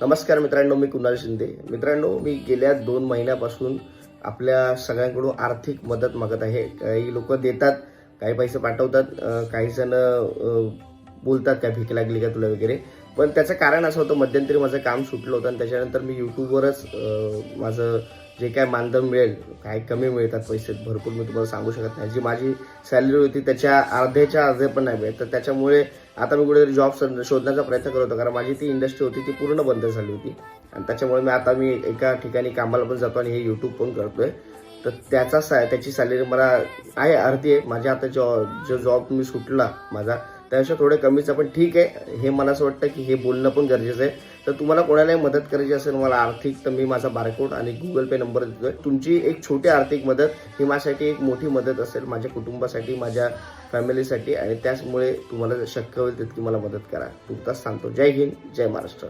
नमस्कार मित्रांनो मी कुणाल शिंदे. मित्रांनो मी गेल्या दोन महिन्यापासून आपल्या सगळ्यांकडून आर्थिक मदत मागत आहे. काही लोक देतात काही पैसे पाठवतात काही जण बोलतात काय भीक लागली का तुला वगैरे. पण त्याचं कारण असं होतं मध्यंतरी माझं काम सुटलं होतं आणि त्याच्यानंतर मी यूट्यूबवरच माझं जे काय मानधन मिळेल काही कमी मिळतात पैसे भरपूर मी तुम्हाला सांगू शकत नाही. जी माझी सॅलरी होती त्याच्या अर्ध्याच्या अर्धे पण नाही मिळत. तर त्याच्यामुळे आता मी कुठेतरी जॉब शोधण्याचा प्रयत्न करत होतो कारण माझी ती इंडस्ट्री होती ती पूर्ण बंद झाली होती. आणि त्याच्यामुळे मी आता मी एका ठिकाणी कामाला पण जातो आणि हे यूट्यूब पण करतोय. तर त्याचा सा त्याची सॅलरी मला आहे अर्धी आहे. माझ्या आता जॉ जो जॉब मी सुटला माझा त्यापेक्षा थोडे कमीच आहे पण ठीक आहे. हे मला असं वाटतं की हे बोलणं पण गरजेचं आहे. तर तुम्हाला कोणालाही मदत करायची असेल मला आर्थिक तर मी माझा बारकोड आणि गुगल पे नंबर देतोय. तुमची एक छोटी आर्थिक मदत ही माझ्यासाठी एक मोठी मदत असेल माझ्या कुटुंबासाठी माझ्या फॅमिलीसाठी आणि त्याचमुळे तुम्हाला शक्य होईल तितकी मला मदत करा. तुर्तास सांगतो. जय हिंद जय महाराष्ट्र.